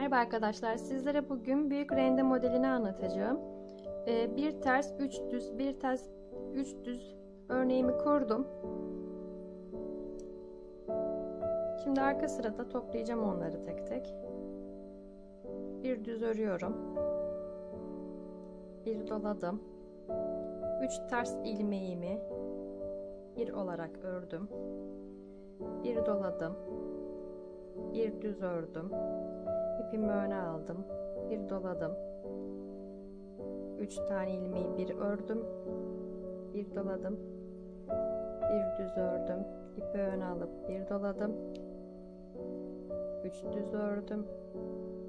Merhaba arkadaşlar. Sizlere bugün büyük rende modelini anlatacağım. Ee, bir ters, üç düz, bir ters, üç düz örneğimi kurdum. Şimdi arka sırada toplayacağım onları tek tek. Bir düz örüyorum. Bir doladım. Üç ters ilmeğimi bir olarak ördüm. Bir doladım. Bir düz ördüm ipimi öne aldım bir doladım. Üç tane ilmeği bir ördüm bir doladım. Bir düz ördüm ipi öne alıp bir doladım. Üç düz ördüm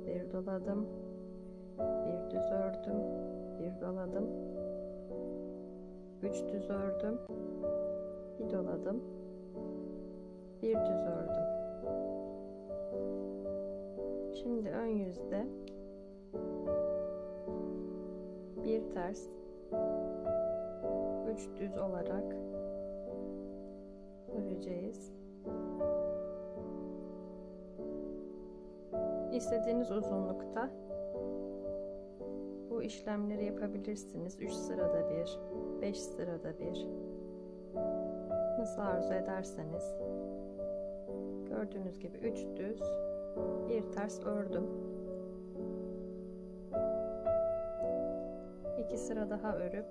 bir doladım. Bir düz ördüm bir doladım. Üç düz ördüm bir doladım yüzde bir ters, üç düz olarak öreceğiz. İstediğiniz uzunlukta bu işlemleri yapabilirsiniz. 3 sırada bir, 5 sırada bir. Nasıl arzu ederseniz. Gördüğünüz gibi 3 düz, bir ters ördüm. İki sıra daha örüp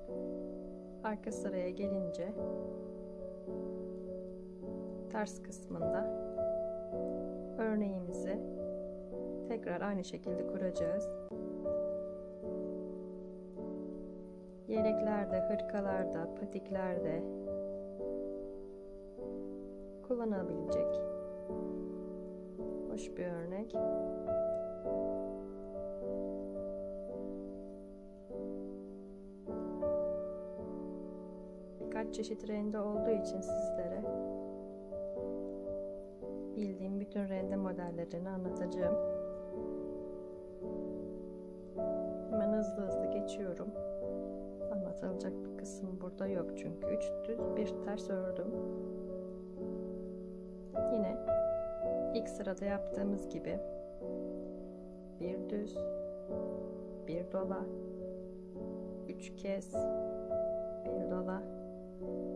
arka sıraya gelince ters kısmında örneğimizi tekrar aynı şekilde kuracağız. Yeleklerde, hırkalarda, patiklerde kullanabilecek hoş bir örnek. Birkaç çeşit rende olduğu için sizlere bildiğim bütün rende modellerini anlatacağım. Hemen hızlı hızlı geçiyorum. Anlatılacak bir kısım burada yok çünkü 3 düz bir ters ördüm. Yine ilk sırada yaptığımız gibi bir düz bir dola üç kez bir dola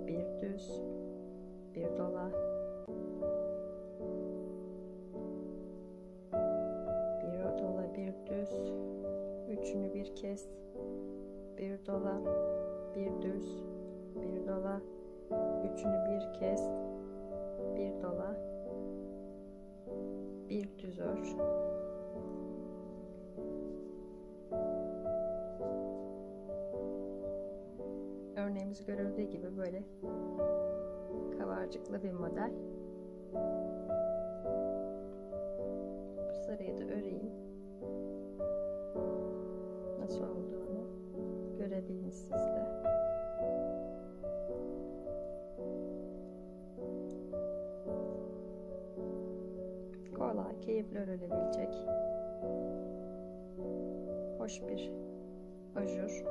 bir düz bir dola bir dola bir düz üçünü bir kez bir dola bir düz bir dola üçünü bir kez bir dola ör. Örneğimiz görüldüğü gibi böyle kavarcıklı bir model. Sarıyı da öreyim. Nasıl olduğunu görebilin sizler. Kolay, keyifli örülebilecek hoş bir ajur.